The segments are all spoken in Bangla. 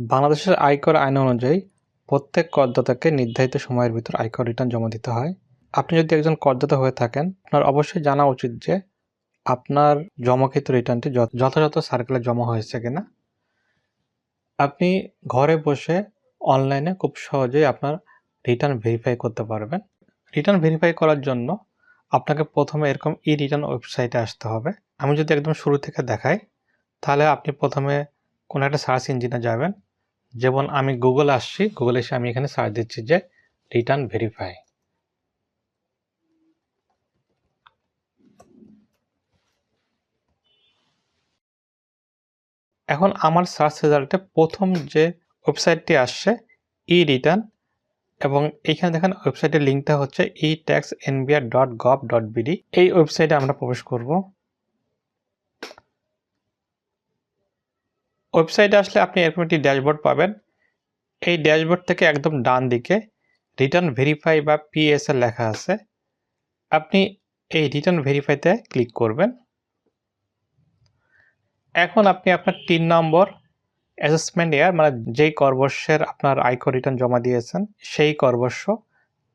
বাংলাদেশের আয়কর আইন অনুযায়ী প্রত্যেক করদাতাকে নির্ধারিত সময়ের ভিতর আয়কর রিটার্ন জমা দিতে হয়। আপনি যদি একজন করদাতা হয়ে থাকেন, আপনার অবশ্যই জানা উচিত যে আপনার জমাকৃত রিটার্নটি যথ- যথাযথ সার্কেলে জমা হয়েছে কিনা। আপনি ঘরে বসে অনলাইনে খুব সহজেই আপনার রিটার্ন ভেরিফাই করতে পারবেন। রিটার্ন ভেরিফাই করার জন্য আপনাকে প্রথমে এরকম ই রিটার্ন ওয়েবসাইটে আসতে হবে। আমি যদি একদম শুরু থেকে দেখাই, তাহলে আপনি প্রথমে কোনো একটা সার্চ ইঞ্জিনে যাবেন। যেমন আমি গুগল আসছি গুগল এসে আমি এখানে সার্চ দিচ্ছি যে রিটার্ন ভেরিফাই এখন আমার সার্চ রেজাল্টে প্রথম যে ওয়েবসাইটটি আসছে ই রিটার্ন এবং এইখানে দেখেন ওয়েবসাইটের লিঙ্কটা হচ্ছে e tax NBR dot gov dot BD এই ওয়েবসাইটে আমরা প্রবেশ করব। ওয়েবসাইটে আসলে আপনি এরকম একটি ড্যাশবোর্ড পাবেন। এই ড্যাশবোর্ড থেকে একদম ডান দিকে রিটার্ন ভেরিফাই বা পিএসএল লেখা আছে। আপনি এই রিটার্ন ভেরিফাইতে ক্লিক করবেন। এখন আপনি আপনার তিন নম্বর অ্যাসেসমেন্ট ইয়ার মানে যেই করবর্ষের আপনার আয়কর রিটার্ন জমা দিয়েছেন, সেই করবর্ষ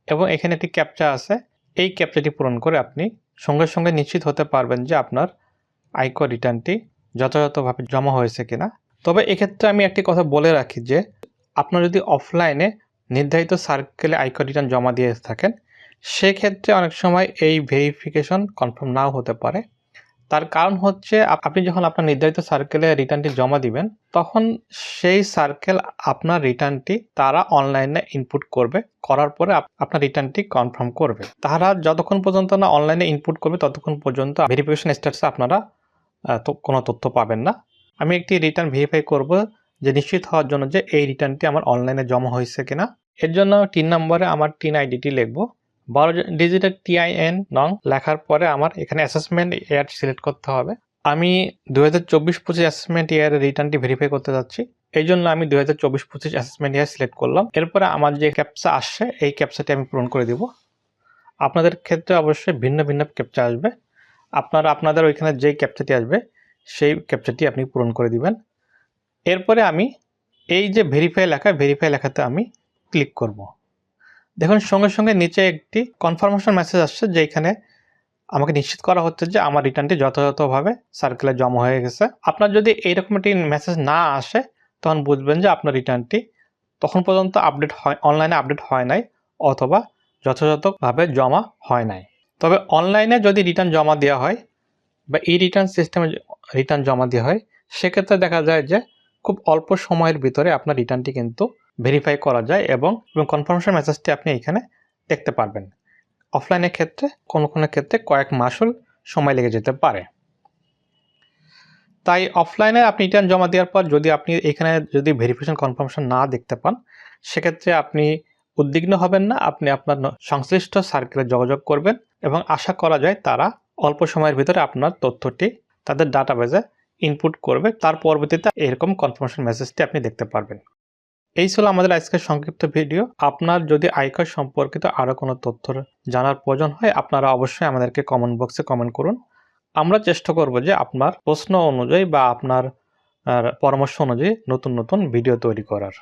এবং এখানে একটি ক্যাপচা আছে। এই ক্যাপচাটি পূরণ করে আপনি সঙ্গে সঙ্গে নিশ্চিত হতে পারবেন যে আপনার আয়কর রিটার্নটি যথাযথভাবে জমা হয়েছে কিনা। তবে এক্ষেত্রে আমি একটি কথা বলে রাখি যে, আপনার যদি অফলাইনে নির্ধারিত সার্কেলে আয়কর রিটার্ন জমা দিয়ে থাকেন, সেক্ষেত্রে অনেক সময় এই ভেরিফিকেশন কনফার্ম নাও হতে পারে। তার কারণ হচ্ছে আপনি যখন আপনার নির্ধারিত সার্কেলে রিটার্নটি জমা দিবেন, তখন সেই সার্কেল আপনার রিটার্নটি তারা অনলাইনে ইনপুট করবে, করার পরে আপ- আপনার রিটার্নটি কনফার্ম করবে। তারা যতক্ষণ পর্যন্ত না অনলাইনে ইনপুট করবে, ততক্ষণ পর্যন্ত ভেরিফিকেশন স্ট্যাটাসে আপনারা কোনো তথ্য পাবেন না। আমি একটি রিটার্ন ভেরিফাই করব যে নিশ্চিত হওয়ার জন্য যে এই রিটার্নটি আমার অনলাইনে জমা হয়েছে কিনা। এর জন্য তিন নম্বরে আমার টিন আইডিটি লিখব। বারো ডিজিটের টিআইএন নং লেখার পরে আমার এখানে অ্যাসেসমেন্ট ইয়ার সিলেক্ট করতে হবে। আমি দু হাজার চব্বিশ পঁচিশ অ্যাসেসমেন্ট ইয়ারের রিটার্নটি ভেরিফাই করতে যাচ্ছি। এই জন্য আমি দু হাজার চব্বিশ পঁচিশ অ্যাসেসমেন্ট ইয়ার সিলেক্ট করলাম। এরপরে আমার যে ক্যাপসা আসছে, এই ক্যাপসাটি আমি পূরণ করে দিব। আপনাদের ক্ষেত্রে অবশ্যই ভিন্ন ভিন্ন ক্যাপচা আসবে। আপনারা আপনাদের ওইখানে যেই ক্যাপচাটি আসবে সেই ক্যাপচাটি আপনি পূরণ করে দিবেন। এরপরে আমি এই যে ভেরিফাই লেখা ভেরিফাই লেখাতে আমি ক্লিক করব। দেখুন, সঙ্গে সঙ্গে নিচে একটি কনফার্মেশন মেসেজ আসছে যে এখানে আমাকে নিশ্চিত করা হচ্ছে যে আমার রিটার্নটি যথাযথভাবে সার্কেলে জমা হয়ে গেছে। আপনার যদি এইরকম একটি মেসেজ না আসে, তখন বুঝবেন যে আপনার রিটার্নটি তখন পর্যন্ত আপডেট হয় অনলাইনে আপডেট হয় নাই, অথবা যথাযথভাবে জমা হয় নাই। তবে অনলাইনে যদি রিটার্ন জমা দেওয়া হয় বা ই রিটার্ন সিস্টেমে রিটার্ন জমা দেওয়া হয়, সেক্ষেত্রে দেখা যায় যে খুব অল্প সময়ের ভিতরে আপনার রিটার্নটি কিন্তু ভেরিফাই করা যায় এবং এবং কনফার্মেশন মেসেজটি আপনি এখানে দেখতে পারবেন। অফলাইনের ক্ষেত্রে কোনো কোনো ক্ষেত্রে কয়েক মাসও সময় লেগে যেতে পারে। তাই অফলাইনে আপনি রিটার্ন জমা দেওয়ার পর যদি আপনি এখানে যদি ভেরিফিকেশন কনফার্মেশন না দেখতে পান, সেক্ষেত্রে আপনি উদ্বিগ্ন হবেন না, আপনি আপনার সংশ্লিষ্ট সার্কেলে যোগাযোগ করবেন এবং আশা করা যায় তারা অল্প সময়ের ভিতরে আপনার তথ্যটি তাদের ডাটাবেজে ইনপুট করবে। তার পরবর্তীতে এরকম কনফার্মেশন মেসেজটি আপনি দেখতে পারবেন। এই ছিল আমাদের আজকের সংক্ষিপ্ত ভিডিও আপনার যদি আয়কর সম্পর্কিত আরও কোনো তথ্য জানার প্রয়োজন হয়, আপনারা অবশ্যই আমাদেরকে কমেন্ট বক্সে কমেন্ট করুন। আমরা চেষ্টা করব যে আপনার প্রশ্ন অনুযায়ী বা আপনার পরামর্শ অনুযায়ী নতুন নতুন ভিডিও তৈরি করার।